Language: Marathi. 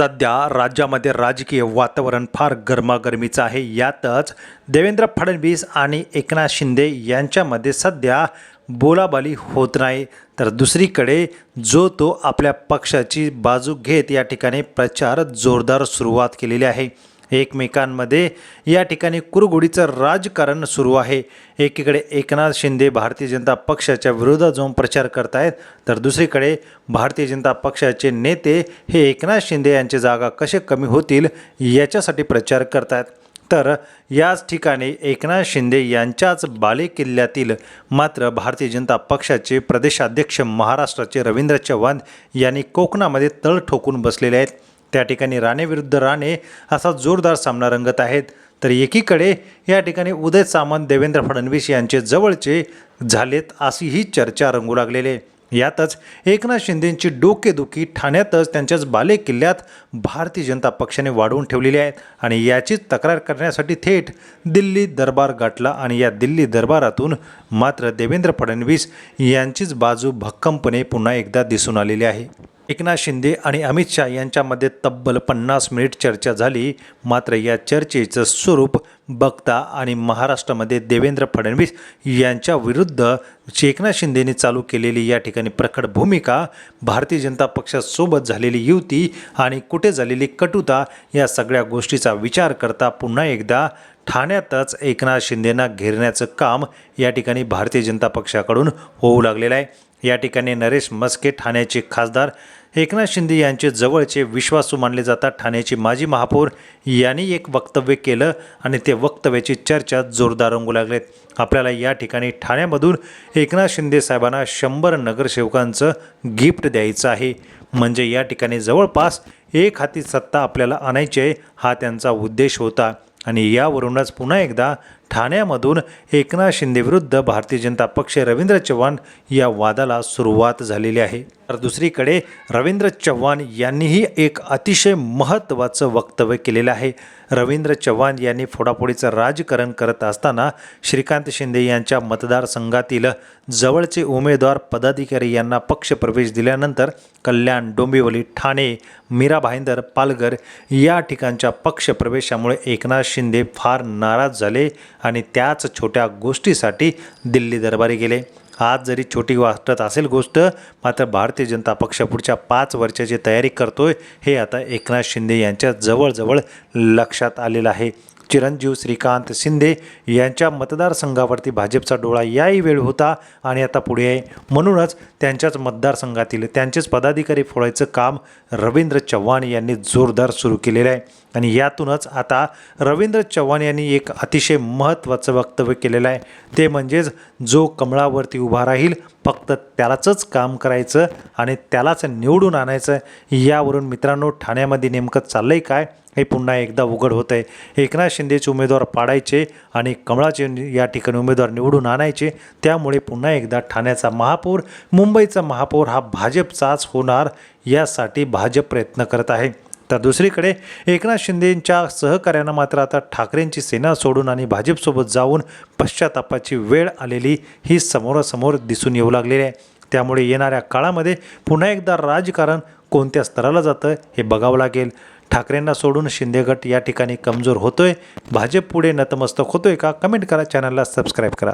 सध्या राज्यामध्ये राजकीय वातावरण फार गरमागरमीचं आहे. यातच देवेंद्र फडणवीस आणि एकनाथ शिंदे यांच्यामध्ये सध्या बोलाबाली होत नाही. तर दुसरीकडे जो तो आपल्या पक्षाची बाजू घेत या ठिकाणी प्रचार जोरदार सुरुवात केलेली आहे. एकमेकांमध्ये या ठिकाणी कुरगुडीचं राजकारण सुरू आहे. एकीकडे एकनाथ शिंदे भारतीय जनता पक्षाच्या विरोधात जाऊन प्रचार करतायत तर दुसरीकडे भारतीय जनता पक्षाचे नेते हे एकनाथ शिंदे यांची जागा कसे कमी होतील याच्यासाठी प्रचार करतायत. तर याच ठिकाणी एकनाथ शिंदे यांच्याच बालेकिल्ल्यातील मात्र भारतीय जनता पक्षाचे प्रदेशाध्यक्ष महाराष्ट्राचे रवींद्र चव्हाण यांनी कोकणामध्ये तळ ठोकून बसलेले आहेत. त्या ठिकाणी राणे विरुद्ध राणे असा जोरदार सामना रंगत आहेत. तर एकीकडे या ठिकाणी उदय सामंत देवेंद्र फडणवीस यांचे जवळचे झालेत अशी ही चर्चा रंगू लागलेली आहे. यातच एकनाथ शिंदेंची डोकेदुखी ठाण्यातच त्यांच्याच बाले किल्ल्यात भारतीय जनता पक्षाने वाढवून ठेवलेली आहेत आणि याचीच तक्रार करण्यासाठी थेट दिल्ली दरबार गाठला आणि या दिल्ली दरबारातून मात्र देवेंद्र फडणवीस यांचीच बाजू भक्कमपणे पुन्हा एकदा दिसून आलेली आहे. एकनाथ शिंदे आणि अमित शाह यांच्यामध्ये तब्बल पन्नास मिनिट चर्चा झाली. मात्र या चर्चेचं स्वरूप बघता आणि महाराष्ट्रामध्ये देवेंद्र फडणवीस यांच्या विरुद्ध एकनाथ शिंदेने चालू केलेली या ठिकाणी प्रखड भूमिका भारतीय जनता पक्षासोबत झालेली युती आणि कुठे झालेली कटुता या सगळ्या गोष्टीचा विचार करता पुन्हा एकदा ठाण्यातच एकनाथ शिंदेना घेरण्याचं काम या ठिकाणी भारतीय जनता पक्षाकडून होऊ लागलेलं आहे. या ठिकाणी नरेश मस्के ठाण्याचे खासदार एकनाथ शिंदे यांचे जवळचे विश्वासू मानले जातात. ठाण्याचे माजी महापौर यांनी एक वक्तव्य केलं आणि ते वक्तव्याची चर्चा जोरदार रंगू लागलेत. आपल्याला या ठिकाणी ठाण्यामधून एकनाथ शिंदे साहेबांना शंभर नगरसेवकांचं गिफ्ट द्यायचं आहे. म्हणजे या ठिकाणी जवळपास एक हाती सत्ता आपल्याला आणायची आहे हा त्यांचा उद्देश होता. आणि यावरूनच पुन्हा एकदा ठाण्यामधून एकनाथ शिंदेविरुद्ध भारतीय जनता पक्ष रवींद्र चव्हाण या वादाला सुरुवात झालेली आहे. तर दुसरीकडे रवींद्र चव्हाण यांनीही एक अतिशय महत्त्वाचं वक्तव्य केलेलं आहे. रवींद्र चव्हाण यांनी फोडाफोडीचं राजकारण करत असताना श्रीकांत शिंदे यांच्या मतदारसंघातील जवळचे उमेदवार पदाधिकारी यांना पक्षप्रवेश दिल्यानंतर कल्याण डोंबिवली ठाणे मीरा भाईंदर पालघर या ठिकाणच्या पक्षप्रवेशामुळे एकनाथ शिंदे फार नाराज झाले आणि त्याच छोट्या गोष्टीसाठी दिल्ली दरबारी गेले. आज जरी छोटी वाटत असेल गोष्ट मात्र भारतीय जनता पक्ष पुढच्या पाच वर्षाची तयारी करतोय हे आता एकनाथ शिंदे यांच्या जवळजवळ लक्षात आलेलं आहे. चिरंजीव श्रीकांत शिंदे यांच्या मतदारसंघावरती भाजपचा डोळा याही वेळ होता आणि आता पुढे आहे. म्हणूनच त्यांच्याच मतदारसंघातील त्यांचेच पदाधिकारी फोडायचं काम रवींद्र चव्हाण यांनी जोरदार सुरू केलेलं आहे. आणि यातूनच आता रवींद्र चव्हाण यांनी एक अतिशय महत्त्वाचं वक्तव्य केलेलं आहे. ते म्हणजेच जो कमळावरती उभा राहील. फक्त त्यालाच काम करायचं आणि त्यालाच निवडून आणायचं. यावरून मित्रांनो ठाण्यामध्ये नेमकं चाललं आहे काय? हे पुन्हा एकदा उघड होत आहे एकनाथ शिंदेचे उमेदवार पाडायचे आणि कमळाचे या ठिकाणी उमेदवार निवडून आणायचे. त्यामुळे पुन्हा एकदा ठाण्याचा महापौर मुंबईचा महापौर हा भाजपचाच होणार यासाठी भाजप प्रयत्न करत आहे. तर दुसरीकडे एकनाथ शिंदेंच्या सहकार्यानं मात्र आता ठाकरेंची सेना सोडून आणि भाजपसोबत जाऊन पश्चातापाची वेळ आलेली ही समोरासमोर दिसून येऊ लागलेली आहे. त्यामुळे येणाऱ्या काळामध्ये पुन्हा एकदा राजकारण कोणत्या स्तराला जातं हे बघावं लागेल. ठाकरेंना सोडून शिंदेगट या ठिकाणी कमजोर होतोय. भाजप पुढे नतमस्तक होतोय का? कमेंट करा चॅनलला सबस्क्राईब करा.